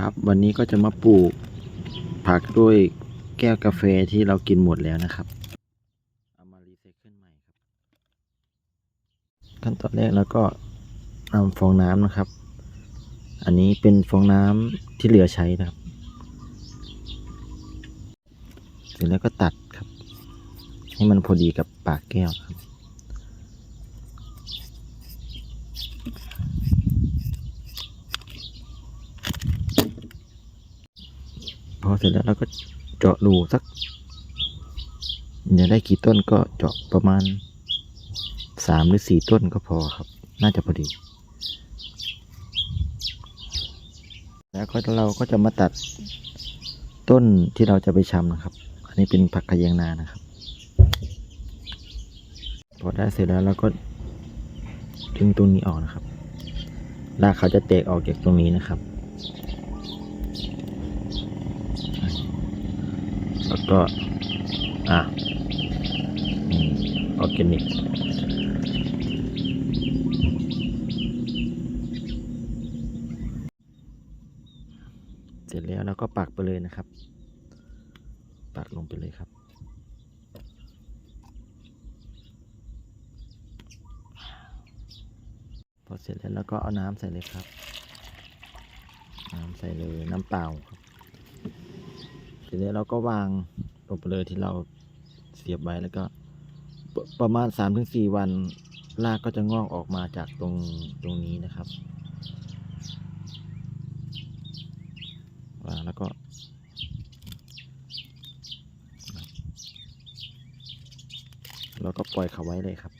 ครับ วันนี้ก็จะมาปลูกผักด้วยแก้วกาแฟที่เรากินหมดแล้วนะครับ เอามารีไซเคิลใหม่ครับ ขั้นตอนแรกเราก็นำฟองน้ำนะครับ อันนี้เป็นฟองน้ำที่เหลือใช้นะครับ เสร็จแล้วก็ตัดครับ ให้มันพอดีกับปากแก้วครับ อเสร็จแล้วเราก็เจาะรูสักอยากได้กี่ต้นก็เจาะประมาณสามหรือสี่ต้นก็พอครับ น่าจะพอดี แล้วก็เราก็จะมาตัดต้นที่เราจะไปชำนะครับ อันนี้เป็นผักกระเยงนานะครับ พอได้เสร็จแล้วเราก็ดึงตรงนี้ออกนะครับรากเขาจะแตกออกจากตรงนี้นะครับ แล้วก็ อะออร์แกนิกเสร็จแล้วเราก็ปักไปเลยนะครับ ปักลงไปเลยครับพอเสร็จแล้วเราก็เอาน้ำใส่เลยครับ น้ำใส่เลยน้ำเปล่าครับ ทีนี้เราก็วางลงไปเลยที่เราเสียบไว้แล้วก็ปประมาณสามถึงสี่วันรากก็จะงอกออกมาจากตรงตรงนี้นะครับวางแล้วก็แล้วก็ปล่อยเขาไว้เลยครับ